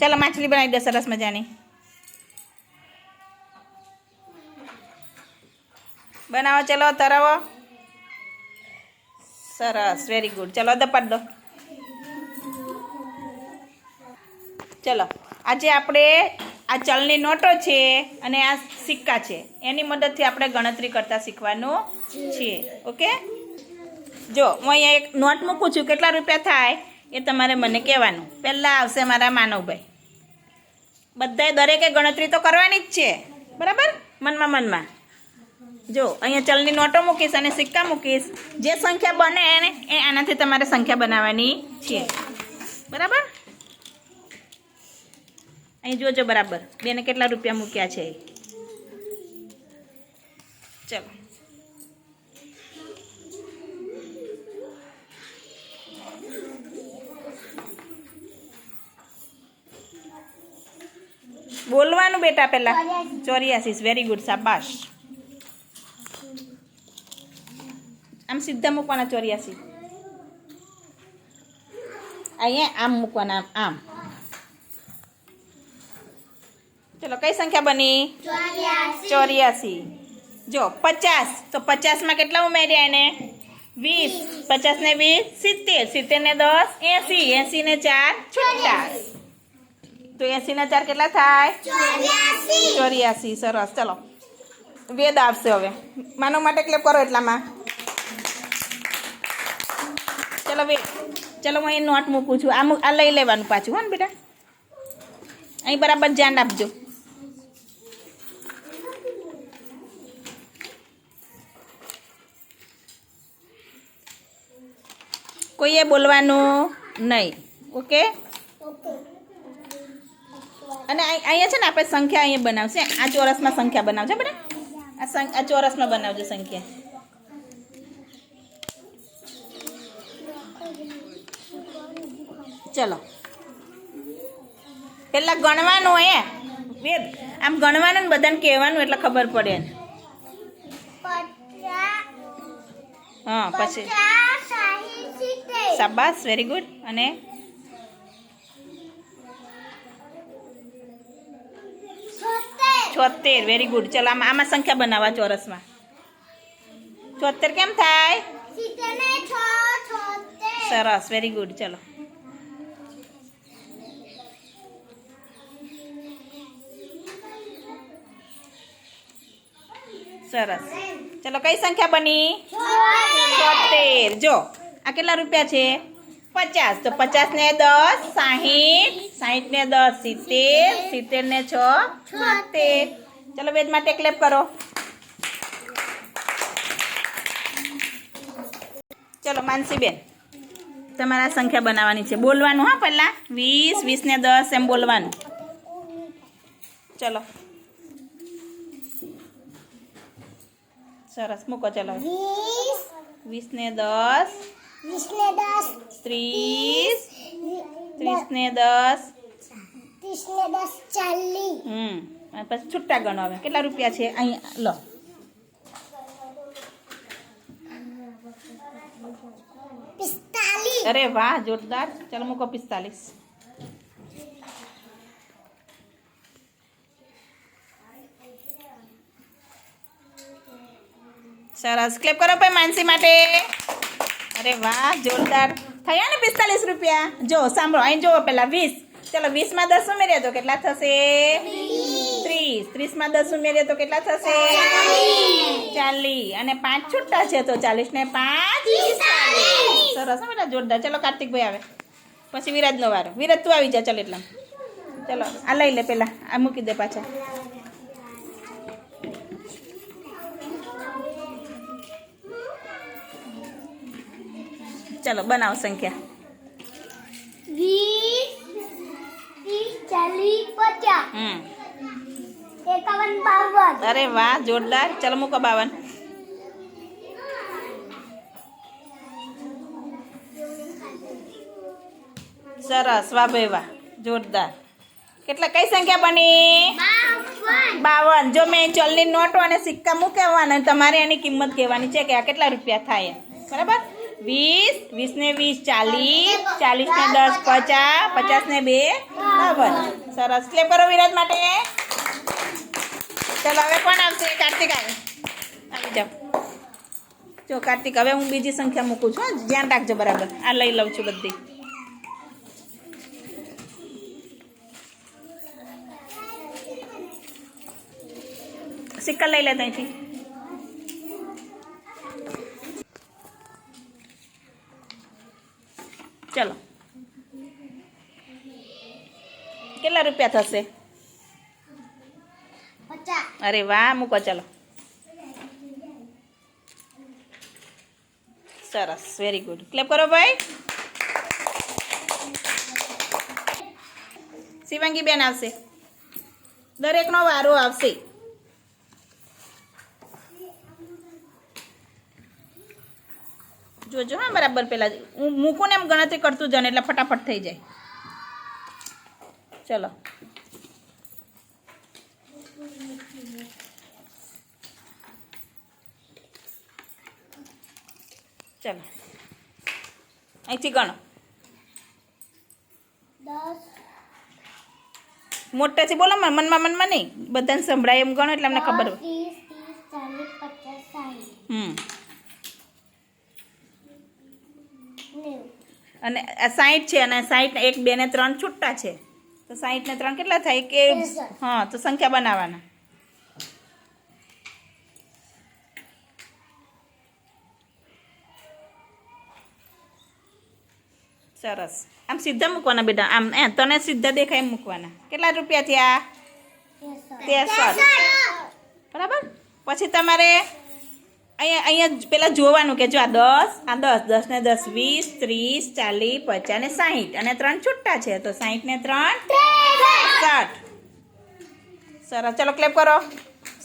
ચાલો માછલી બનાવી દે, સરસ મજાની. બનાવો, ચલો, તરાવો. સરસ વેરી ગુડ ચલો દપાટ દો. ચલો, આજે આપણે આ ચલની નોટો છે અને આ સિક્કા છે. એની મદદથી આપણે ગણતરી કરતા શીખવાનું છે. ઓકે? જો, હું અહીંયા એક નોટ મૂકું છું. કેટલા રૂપિયા થાય? એ તમારે મને કહેવાનું. પહેલાં આવશે મારા માનવભાઈ. બધાએ દરેકે ગણતરી તો કરવાની જ છે. બરાબર? મનમાં મનમાં. જો, અહીંયા ચલની નોટો મૂકીશ અને સિક્કા મૂકીશ. જે સંખ્યા બને એને, એ આનાથી તમારે સંખ્યા બનાવવાની છે. બરાબર? અહીં જોજો બરાબર. બેને કેટલા રૂપિયા મૂક્યા છે? ચલો. બોલવાનું બેટા પહેલા ચોર્યાસી. વેરી ગુડ શાબાશ. આમ સીધા મૂકવાના ચોર્યાસી. અહીંયા આમ મૂકવાના આમ આમ. ચલો કઈ સંખ્યા બની? ચોર્યાસી. જો પચાસ. તો પચાસમાં કેટલા ઉમેર્યા એને? વીસ. પચાસ ને વીસ સિત્તેર. સિત્તેર ને દસ એસી. એસી ને ચાર છૂટા તો એસી ને ચાર કેટલા થાય? ચોર્યાસી. સરસ. ચલો. વેદ આવશે હવે. માનવ માટે ક્લેપ કરો એટલામાં. ચલો વેદ. ચલો હું અહીં નોટ મૂકું છું. આ આ લઈ લેવાનું પાછું હો ને બેટા? અહીં બરાબર ધ્યાન આપજો. કોઈએ બોલવાનું નહીં. ઓકે? અને અહીં- અહીંયા છે ને આપણે સંખ્યા અહીંયા બનાવશે. આ ચોરસમાં સંખ્યા બનાવજો બેટા આ સંખ આ ચોરસમાં બનાવજો સંખ્યા. ચલો. પેલા ગણવાનું એ વેદ. આમ ગણવાનું ને બધાને કહેવાનું એટલે ખબર પડે ને હા પછી. શાબાશ વેરી ગુડ અને છોતેર વેરી ગુડ ચલો આમાં આમાં સંખ્યા બનાવવા ચોરસમાં. છોતેર કેમ થાય? સરસ વેરી ગુડ ચલો. સરસ. ચલો કઈ સંખ્યા બની? છોતેર. જો આ કેટલા રૂપિયા છે? પચાસ. તો પચાસ ને દસ સાહીઠ. સાહીઠ ને દસ સિત્તેર. સિત્તેર ને છ છોતેર ચલો વેદ માટે ક્લેપ કરો. ચલો માનસીબેન તમારા સંખ્યા બનાવવાની છે. બોલવાનું હા પહેલાં. વીસ વીસ ને દસ એમ બોલવાનું. ચલો. સરસ. મૂકો ચલો. વીસ. ને દસ. ત્રીસ ત્રીસ ને દસ હમ. પછી છૂટા ગણો હવે કેટલા રૂપિયા છે? અહીંયા લો. અરે વાહ જોરદાર. ચાલો મૂકો પિસ્તાલીસ. સરસ. ક્લેપ કરો ભાઈ માનસી માટે. અરે વાહ જોરદાર. થયા ને પિસ્તાલીસ રૂપિયા? જો સાંભળો અહીં જોવો પેલા વીસ. ચલો વીસમાં દસ ઉમેર્યા તો કેટલા થશે? ત્રીસ. ત્રીસમાં દસ ઉમેર્યા તો કેટલા થશે? ચાલી અને પાંચ છૂટા છે તો ચાલીસ ને પાંચ. સરસ બેટા જોરદાર. ચલો કાર્તિકભાઈ આવે. પછી વિરાજનો વારો. વિરાજ તું આવી જા ચાલ એટલા. ચલો આ લઈ લે પેલા. આ મૂકી દે પાછા. ચલો બનાવો સંખ્યા. વીસ ત્રીસ ચાલીસ પચાસ. હમ. એકાવન બાવન. અરે વાહ જોરદાર. ચલો મૂકો બાવન. સરસ વાહ ભાઈ વાહ. જોરદાર. કેટલા કઈ સંખ્યા બની? બાવન. બાવન. જો મેં ચલની નોટો અને સિક્કા મૂકવાના તમારે એની કિંમત કહેવાની છે કે આ કેટલા રૂપિયા થાય બરાબર? વીસ વીસ ને વીસ ચાલીસ ચાલીસ ને દસ પચાસ પચાસ ને બે બાવન સરસ ક્લેપ કરો વિરાજ માટે ચલો હવે કોણ આવશે? કાર્તિક આવે. આવી જાઓ. જો કાર્તિક હવે હું બીજી સંખ્યા મૂકું છું હો. ધ્યાન રાખજો બરાબર. આ લઈ લઉં છું બધી. સિક્કા લઈ લે ત્યાંથી ચલો કેટલા રૂપિયા થશે? અરે વાહ મૂકો ચાલો. સરસ વેરી ગુડ ક્લેપ કરો ભાઈ. શિવાંગી બેન આવશે. દરેકનો વારો આવશે. જોજો હા બરાબર પેલા હું મૂકું ને એમ ગણતરી કરતું જાને એટલે ફટાફટ થઈ જાય. ચલો ચલો અહીંથી ગણો। મોટેથી બોલો મનમાં મનમાં નહીં. બધાને સંભળાય એમ ગણો એટલે અમને ખબર હમ. અને સાઈઠ સાઠ છે અને સાઠ એક બે ને ત્રણ છૂટા છે. તો સાઠ ને ત્રણ કેટલા થાય? કે હા તો સંખ્યા બનાવવાના. સરસ. આમ સીધા મૂકવાના બેટા આમ એ તને સીધા દેખાય એમ મૂકવાના. કેટલા રૂપિયા થયા? ત્રેસઠ. બરાબર? પછી તમારે અહીંયા અહીંયા પેલા જોવાનું કે જો આ દસ આ દસ દસ ને દસ વીસ ત્રીસ ચાલીસ પચાસ ને સાહીઠ. અને ત્રણ છૂટા છે તો સાહીઠ ને ત્રણ સાઠ. સરસ. ચલો ક્લેપ કરો.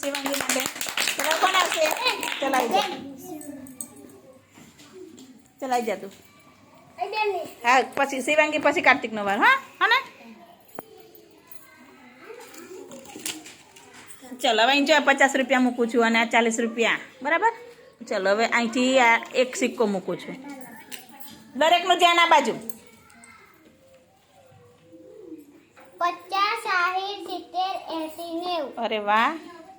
શિવાંગી માટે. ચલો કોણ આવશે? ચલાવી જા ચલાવી જા તું. હા પછી શિવાંગી પછી કાર્તિકનો વાર હા? હા ને? ચલો હવે અહીં જો પચાસ રૂપિયા મૂકું છું અને આ ચાલીસ રૂપિયા. બરાબર? ચલો હવે અહીંથી આ એક સિક્કો મૂકું છું. દરેકનું ધ્યાન આ બાજુ. અરે વાહ.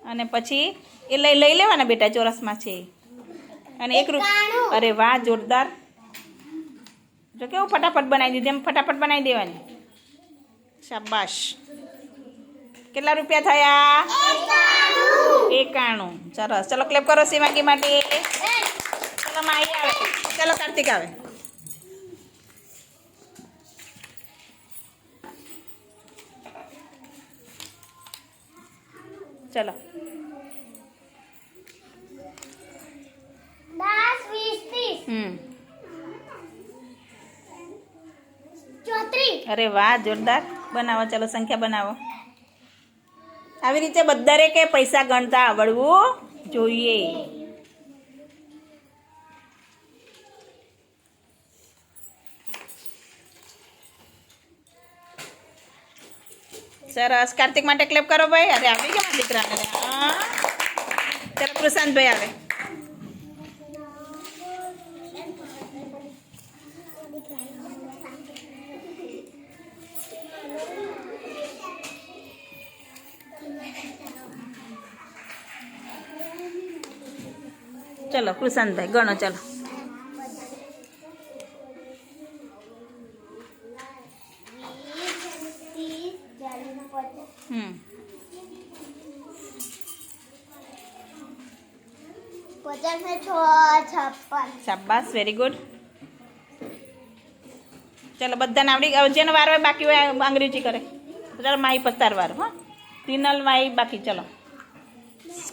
અને પછી એ લઈ લઈ લેવાના બેટા ચોરસમાં છે. અને એક રૂપિયા અરે વાહ જોરદાર. જો કેવું ફટાફટ બનાવી દીધું એમ ફટાફટ બનાવી દેવાની. શાબાશ. કેટલા રૂપિયા થયા? એકાણું. સરસ. ચલો ક્લેપ કરો સીમાકી માટે. ચલો માહી આવે. ચલો કાર્તિક આવે. ચલો. દસ વીસ ત્રીસ. હમ. ચોત્રીસ. અરે વાહ જોરદાર. બનાવો ચલો સંખ્યા બનાવો. આવી રીતે બધારે કે પૈસા ગણતા આવડવું જોઈએ. સરસ. કાર્તિક માટે ક્લેપ કરો ભાઈ. અરે, આવી ગયા દીકરાને. ચલો કૃષાંતભાઈ આવે. ચલો કૃષાંતભાઈ ગણો, ચલો. હમ. છપ્પન વેરી ગુડ ચલો, બધાને આવડી હવે જેનો વાર હોય બાકી હોય અંગ્રેજી કરે. ચાલો માહી પસ્તાર વાર, હા. તિનલ માહી બાકી, ચલો.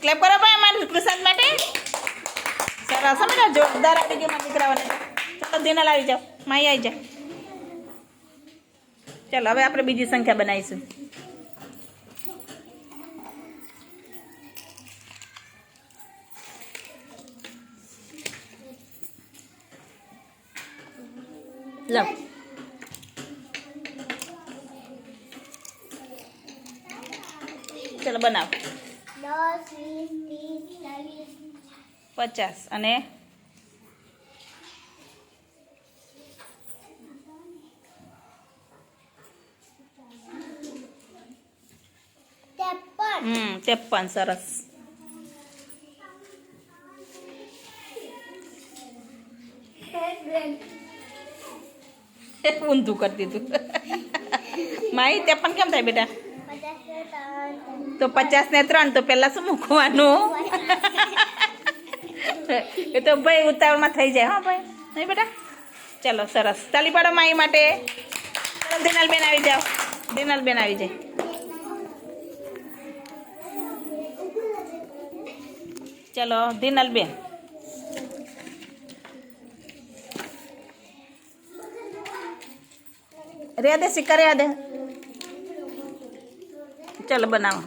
ક્લેપ કરો ભાઈ અમારે પ્રસાદ માટે. સરસ સમજો જોરદાર આવી ગયો મારા દીકરાઓને. ચલો દિનલ આવી જાઓ. માઈ આવી જાઓ ચાલો, હવે આપણે બીજી સંખ્યા બનાવીશું. ચલો, બનાવો. પચાસ અને હમ ત્રેપન સરસ ઊંધું કરી દીધું માઈ ત્રેપન કેમ થાય બેટા તો પચાસ ને ત્રણ તો પહેલાં શું મૂકવાનું એ તો ભાઈ ઉતાવળમાં થઈ જાય, હા ભાઈ નહીં બેટા? ચાલો, સરસ. ચાલી પાડો માઈ માટે દિનાલબેન આવી જાઓ. દિનાલબેન આવી જાય. ચલો, દિનલબેન. રે દે સિક્કા રે દે ચલો, બનાવો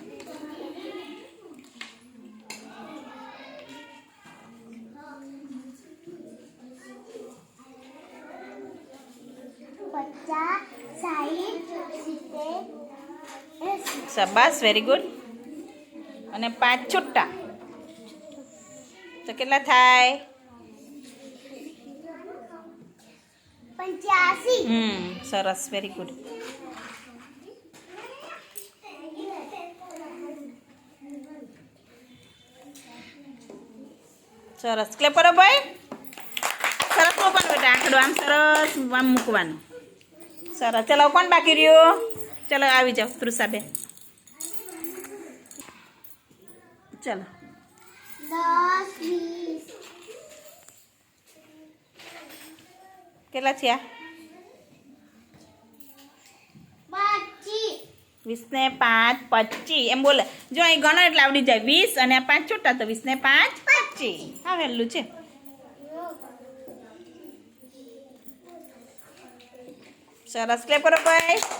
પચાસ સાઠ શાબાશ વેરી ગુડ અને પાંચ છુટ્ટા. તો કેટલા થાય? હમ સરસ વેરી ગુડ સરસ. ક્લેપ કરો ભાઈ? સરસ મૂકવાનું બેટા આંકડો આમ સરસ આમ મૂકવાનું. સરસ. ચલો કોણ બાકી રહ્યો? ચલો આવી જાઓ તૃષાબેન ચલો. કેટલા છે આ વીસ ને પાંચ, પચીસ. એમ બોલે. જો અહીં ગણો એટલે આવડી જાય. વીસ અને આ પાંચ છૂટા, તો વીસ ને પાંચ, પચીસ. હા, વહેલું છે. સરસ. ક્લેપ કરો, ભાઈ.